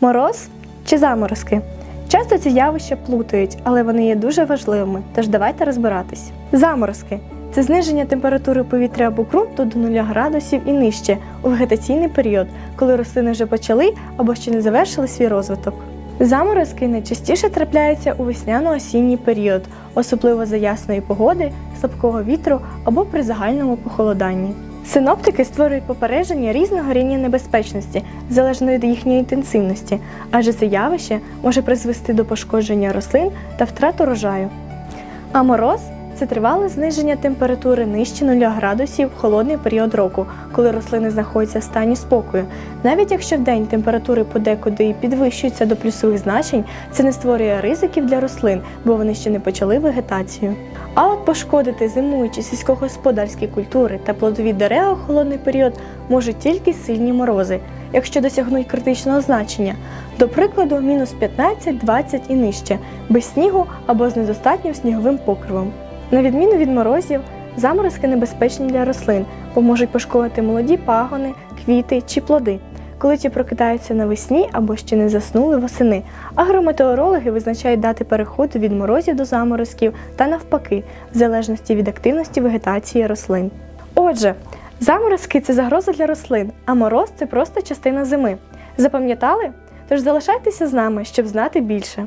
Мороз чи заморозки? Часто ці явища плутають, але вони є дуже важливими, тож давайте розбиратись. Заморозки це зниження температури повітря або ґрунту до 0 градусів і нижче у вегетаційний період, коли рослини вже почали або ще не завершили свій розвиток. Заморозки найчастіше трапляються у весняно-осінній період, особливо за ясної погоди, слабкого вітру або при загальному похолоданні. Синоптики створюють попередження різного рівня небезпечності, залежно від їхньої інтенсивності, адже це явище може призвести до пошкодження рослин та втрат урожаю. А мороз це тривале зниження температури нижче 0 градусів в холодний період року, коли рослини знаходяться в стані спокою. Навіть якщо вдень температури подекуди підвищуються до плюсових значень, це не створює ризиків для рослин, бо вони ще не почали вегетацію. А от пошкодити зимуючі сільськогосподарські культури та плодові дерева в холодний період можуть тільки сильні морози, якщо досягнуть критичного значення, до прикладу, мінус 15-20 і нижче, без снігу або з недостатнім сніговим покривом. На відміну від морозів, заморозки небезпечні для рослин, бо можуть пошкодити молоді пагони, квіти чи плоди, коли ті прокидаються навесні або ще не заснули восени. Агрометеорологи визначають дати переходу від морозів до заморозків та навпаки, в залежності від активності вегетації рослин. Отже, заморозки це загроза для рослин, а мороз це просто частина зими. Запам'ятали? Тож залишайтеся з нами, щоб знати більше.